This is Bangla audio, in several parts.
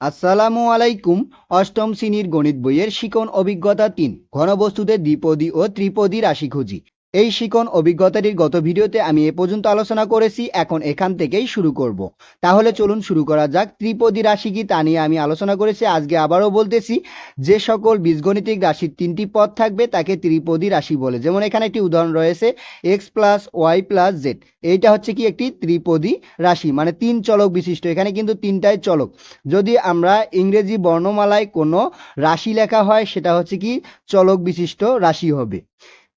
আসসালামু আলাইকুম, অষ্টম শ্রেণির গণিত বইয়ের শিকন অভিজ্ঞতা তিন। ঘনবস্তুতে দ্বিপদী ও ত্রিপদী রাশি খুঁজি। এই শিকন অভিজ্ঞতাটির গত ভিডিওতে আমি এ পর্যন্ত আলোচনা করেছি, এখন এখান থেকেই শুরু করব। তাহলে চলুন শুরু করা যাক। ত্রিপদী রাশি কি তা নিয়ে আমি আলোচনা করেছি, আজকে আবারও বলতেছি, যে সকল বীজগণিতিক রাশির তিনটি পদ থাকবে তাকে ত্রিপদী রাশি বলে। যেমন এখানে একটি উদাহরণ রয়েছে X plus Y plus Z এইটা হচ্ছে কি একটি ত্রিপদী রাশি মানে তিন চলক বিশিষ্ট। এখানে কিন্তু তিনটাই চলক। যদি আমরা ইংরেজি বর্ণমালায় কোনো রাশি লেখা হয়, সেটা হচ্ছে কি চলক বিশিষ্ট রাশি হবে।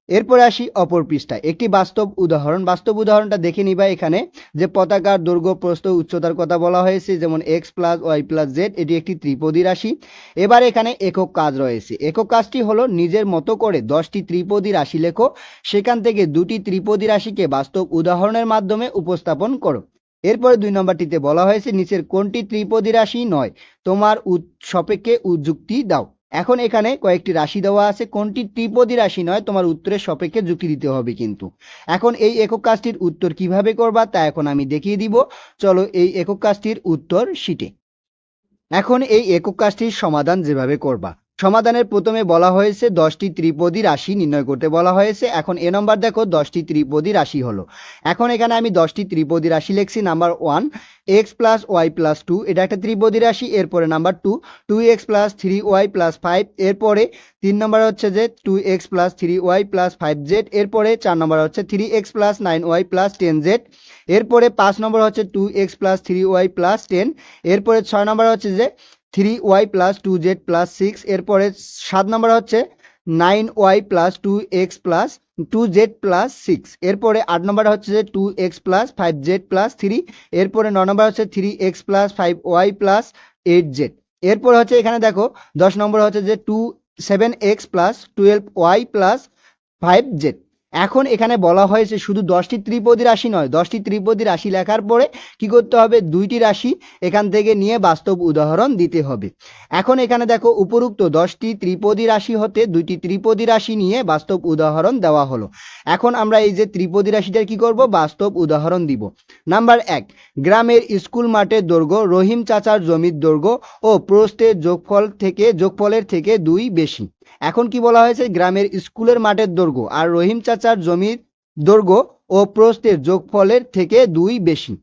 এরপরে আসি অপর পৃষ্ঠায়। একটি বাস্তব উদাহরণ। বাস্তব উদাহরণটা দেখে নিবা এখানে যে পতাকার দৈর্ঘ্য, প্রস্থ, উচ্চতার কথা বলা হয়েছে, যেমন X plus, Y plus, Z, এটি একটি ত্রিপদী রাশি। এবার এখানে একক কাজ রয়েছে। একক কাজটি হলো নিজের মতো করে দশটি ত্রিপদী রাশি লেখো। সেখান থেকে দুটি ত্রিপদী রাশিকে বাস্তব উদাহরণের মাধ্যমে উপস্থাপন করো। এরপরে দুই নম্বরটিতে বলা হয়েছে, নিচের কোনটি ত্রিপদী রাশি নয়, তোমার সপেক্ষে যুক্তি দাও। এখন এখানে কয়েকটি রাশি দেওয়া আছে। কোনটি? ত্রিপদী রাশি নয়, তোমার উত্তরের সপেক্ষে যুক্তি দিতে হবে কিন্তু। এখন এই একক কাজটির উত্তর কীভাবে করবা তা এখন আমি দেখিয়ে দিব। চলো এই একক কাজটির উত্তর শিটে এখন এই একক কাজটির সমাধান যেভাবে করবা। সমাধানের প্রথমে বলা হয়েছে দশটি ত্রিপদী রাশি নির্ণয় করতে বলা হয়েছে। এখন এ নম্বর দেখো, দশটি ত্রিপদী রাশি হলো। এখন এখানে আমি দশটি ত্রিপদী রাশি লিখছি, number one, X plus Y plus two, এটা একটা ত্রিপদী রাশি, এরপরে number two two X plus three Y plus five, এরপরে তিন নম্বর হচ্ছে যে two X plus three Y plus five Z, এরপরে চার নম্বর হচ্ছে three X plus nine Y plus ten Z, এরপরে পাঁচ নম্বর হচ্ছে two X plus three Y plus ten, এরপরে ছয় নম্বর হচ্ছে যে three Y plus two Z plus six এরপরে সাত নম্বর হচ্ছে nine Y plus two X plus two Z plus six এরপরে আট নম্বর হচ্ছে যে two X plus five Z plus three এরপরে ন নম্বর হচ্ছে three X plus five Y plus eight Z এরপরে হচ্ছে এখানে দেখো দশ নম্বর হচ্ছে যে two seven X plus twelve Y plus five Z এখন এখানে বলা হয়েছে শুধু দশটি ত্রিপদী রাশি নয়, দশটি ত্রিপদী রাশি লেখার পরে কি করতে হবে? দুইটি রাশি এখান থেকে নিয়ে বাস্তব উদাহরণ দিতে হবে। এখন এখানে দেখো উপরুক্ত দশটি ত্রিপদী রাশি হতে দুইটি ত্রিপদী রাশি নিয়ে বাস্তব উদাহরণ দেওয়া হলো। এখন আমরা এই যে ত্রিপদী রাশিটার কি করব? বাস্তব উদাহরণ দিব। নাম্বার এক, গ্রামের স্কুল মাঠের দৈর্ঘ্য, রহিম চাচার জমির দৈর্ঘ্য ও প্রস্থের যোগফল থেকে, যোগফলের থেকে দুই বেশি। এখন কি বলা হয়েছে? গ্রামের স্কুলের মাঠের দৈর্ঘ্য আর রহিম চাচার জমির দৈর্ঘ্য ও প্রস্থের যোগফলের থেকে দুই বেশি।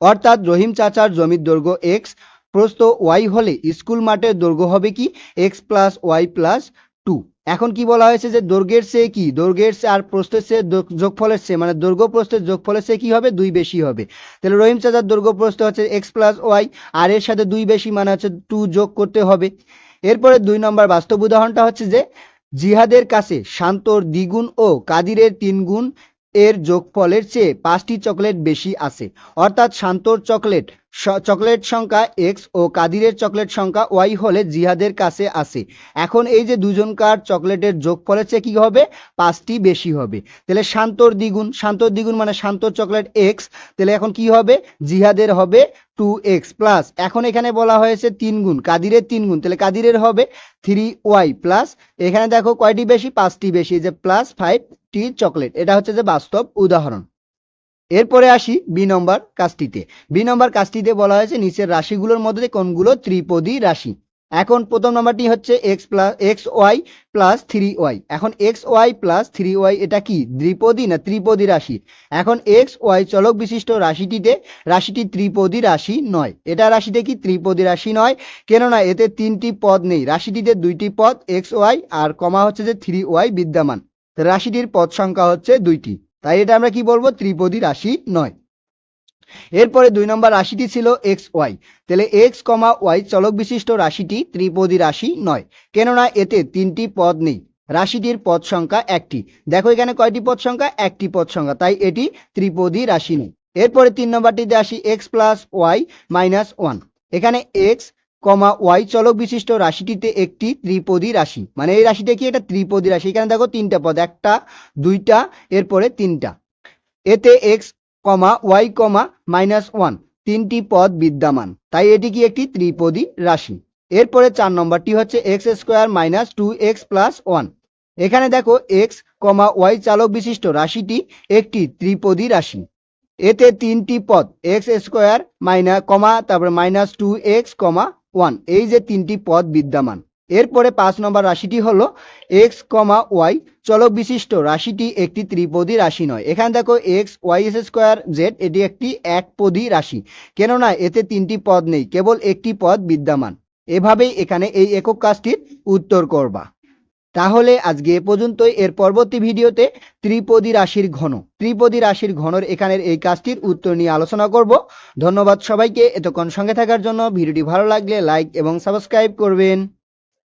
অর্থাৎ রহিম চাচার জমির দৈর্ঘ্য এক্স প্রস্থ ওয়াই হলে স্কুল মাঠের দৈর্ঘ্য হবে কি? X plus Y plus two এখন কি বলা হয়েছে যে দৈর্ঘ্যের সে কি? দৈর্ঘ্যের সে আর প্রস্থের সে যোগফলের সে মানে দৈর্ঘ্য প্রস্থের যোগফলের সে কি হবে? দুই বেশি হবে। তাহলে রহিম চাচার দৈর্ঘ্য প্রস্থ হচ্ছে এক্স প্লাস ওয়াই আর এর সাথে দুই বেশি মানে হচ্ছে টু যোগ করতে হবে। এরপরে দুই নম্বর বাস্তব উদাহরণটা হচ্ছে যে জিহাদের কাছে শান্তর দ্বিগুণ ও কাদিরের তিনগুণ এর যোগফলের চেয়ে পাঁচটি চকলেট বেশি আছে। অর্থাৎ শান্তর চকলেট চকলেট সংখ্যা এক্স ও কাদিরের চকলেট সংখ্যা ওয়াই হলে জিহাদের কাছে আসে। এখন এই যে দুজনকার চকলেটের যোগফলের চেয়ে কি হবে? পাঁচটি বেশি হবে। তাহলে শান্তর দ্বিগুণ শান্তর দ্বিগুণ মানে শান্তর চকলেট এক্স তাহলে এখন কি হবে? জিহাদের হবে টু এক্স প্লাস এখন এখানে বলা হয়েছে তিন গুণ, কাদিরের তিন গুণ, তাহলে কাদিরের হবে থ্রি ওয়াই প্লাস এখানে দেখো কয়টি বেশি? পাঁচটি বেশি। যে প্লাস ফাইভ টি চকলেট। এটা হচ্ছে যে বাস্তব উদাহরণ। এরপরে আসি বি নম্বর কাজটিতে। বি নম্বর কাজটিতে বলা হয়েছে নিচের রাশিগুলোর মধ্যে কোনগুলো ত্রিপদী রাশি। এখন প্রথম নম্বরটি হচ্ছে X plus X Y plus three Y এখন X Y plus three Y এটা কি? দ্বিপদী না ত্রিপদী রাশি? এখন এক্স ওয়াই চলক বিশিষ্ট রাশিটিতে, রাশিটি ত্রিপদী রাশি নয়। এটা রাশিতে কি ত্রিপদী রাশি নয়? কেননা এতে তিনটি পদ নেই। রাশিটিতে দুইটি পদ এক্স ওয়াই আর কমা হচ্ছে যে থ্রি ওয়াই বিদ্যমান। রাশিটির পদ সংখ্যা হচ্ছে দুইটি। তাই এটা আমরা কি বলব? ত্রিপদী রাশি নয়। এরপরে দুই নম্বর রাশিটি ছিল এক্স ওয়াই। তাহলে এক্স কমা ওয়াই চলক বিশিষ্ট রাশিটি ত্রিপদী রাশি নয়। কেননা এতে তিনটি পদ নেই। রাশিটির পদ সংখ্যা একটি। দেখো এখানে কয়টি পদ সংখ্যা? একটি পদ সংখ্যা। তাই এটি ত্রিপদী রাশি নেই এরপরে তিন নম্বরটিতে আসি X plus Y minus one. এখানে এক্স কমা ওয়াই চলক বিশিষ্ট রাশিটিতে একটি ত্রিপদী রাশি। মানে এই রাশিটা কি? এটা ত্রিপদী রাশি। এখানে দেখো তিনটা পদ, একটা, দুইটা, এরপরে তিনটা। এতে X comma Y comma minus one তিনটি পদ বিদ্যমান। তাই এটি কি একটি ত্রিপদী রাশি? এরপরে চার নম্বরটি হচ্ছে X square minus two X plus one এখানে দেখো এক্স কমা ওয়াই চালক বিশিষ্ট রাশিটি একটি ত্রিপদী রাশি। এতে তিনটি পদ এক্স স্কোয়ার মাইনাস কমা, তারপরে minus two X comma one, এই যে তিনটি পদ বিদ্যমান। এরপরে পাঁচ নম্বর রাশিটি হলো এক্স কমা ওয়াই, চলক বিশিষ্ট, রাশিটি একটি ত্রিপদী রাশি নয়। এখানে দেখো X, Y S square, Z, এটি একটি একপদী রাশি। কেননা এতে তিনটি পদ নেই, কেবল একটি পদ বিদ্যমান। এভাবেই এখানে এই একক কাজটির উত্তর করবা। তাহলে আজকে এ পর্যন্তই। এর পরবর্তী ভিডিওতে ত্রিপদী রাশির ঘন। ত্রিপদী রাশির ঘনর এখানের এই কাজটির উত্তর নিয়ে আলোচনা করব। ধন্যবাদ সবাইকে। এতক্ষণ সঙ্গে থাকার জন্য ভিডিওটি ভালো লাগলে লাইক এবং সাবস্ক্রাইব করবেন।